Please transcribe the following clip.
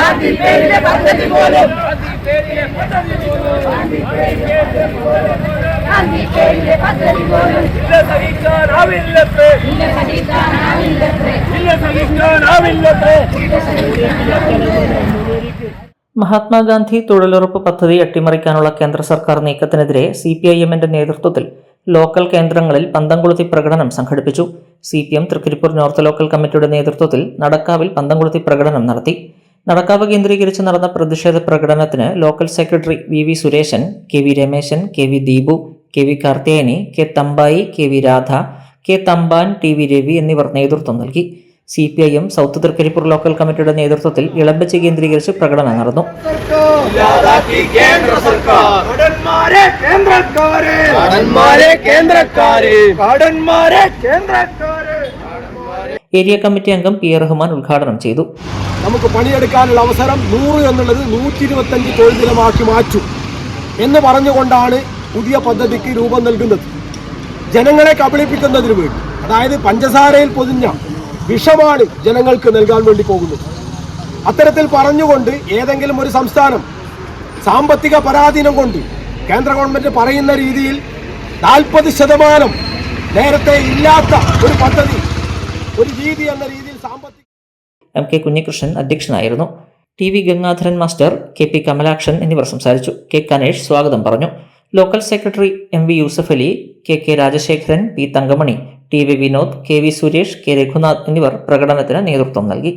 ഗാന്ധി പോലും ഇല്ല ഇല്ല ഇല്ല മഹാത്മാഗാന്ധി തൊഴിലുറപ്പ് പദ്ധതി അട്ടിമറിക്കാനുള്ള കേന്ദ്ര സർക്കാർ നീക്കത്തിനെതിരെ സി പി ഐ എമ്മിന്റെ നേതൃത്വത്തിൽ ലോക്കൽ കേന്ദ്രങ്ങളിൽ പന്തംകൊളുത്തി പ്രകടനം സംഘടിപ്പിച്ചു. C P M Trikaripur north local കമ്മിറ്റിയുടെ നേതൃത്വത്തിൽ നടക്കാവിൽ പന്തംകൊളുത്തി പ്രകടനം നടത്തി. നടക്കാവ് കേന്ദ്രീകരിച്ച് നടന്ന പ്രതിഷേധ പ്രകടനത്തിന് local secretary V V Sureshan K V Rameshan K V Deepu K V Karthiyani K Thambayi K V Radha K Thamban T V Ravi എന്നിവർ നേതൃത്വം നൽകി. C P I M south Trikaripur local കമ്മിറ്റിയുടെ നേതൃത്വത്തിൽ ഇളമ്പച്ച് കേന്ദ്രീകരിച്ച് പ്രകടനം നടന്നു. കേന്ദ്രക്കാരെ. കേന്ദ്രക്കാരെ. ഏരിയ കമ്മിറ്റി അംഗം പി റഹ്മാൻ ഉദ്ഘാടനം ചെയ്തു. നമുക്ക് പണിയെടുക്കാനുള്ള അവസരം നൂറ് എന്നുള്ളത് നൂറ്റി ഇരുപത്തഞ്ച് തൊഴിൽ ദിനമാക്കി മാറ്റു എന്ന് പറഞ്ഞുകൊണ്ടാണ് പുതിയ പദ്ധതിക്ക് രൂപം നൽകുന്നത്. ജനങ്ങളെ കബളിപ്പിക്കുന്നതിന് വേണ്ടി അതായത് പഞ്ചസാരയിൽ പൊതിഞ്ഞ വിഷമാണ് ജനങ്ങൾക്ക് നൽകാൻ വേണ്ടി പോകുന്നത്. അത്തരത്തിൽ പറഞ്ഞുകൊണ്ട് ഏതെങ്കിലും ഒരു സംസ്ഥാനം സാമ്പത്തിക പരാധീനം കൊണ്ട് കേന്ദ്ര ഗവൺമെന്റ് പറയുന്ന രീതിയിൽ നാൽപ്പത് ശതമാനം നേരത്തെ ഇല്ലാത്ത ഒരു പദ്ധതി ഒരു രീതി എന്ന രീതിയിൽ സാമ്പത്തിക എം കെ കുഞ്ഞികൃഷ്ണൻ അധ്യക്ഷനായിരുന്നു. T V Gangadharan master K P Kamalakshan എന്നിവർ സംസാരിച്ചു. കെ കനേഷ് സ്വാഗതം പറഞ്ഞു. Local secretary M V Yusuf Ali K K Rajasekharan P Thankamani T V Vinod K V Suresh K Raghunath എന്നിവർ പ്രകടനത്തിന് നേതൃത്വം നൽകി.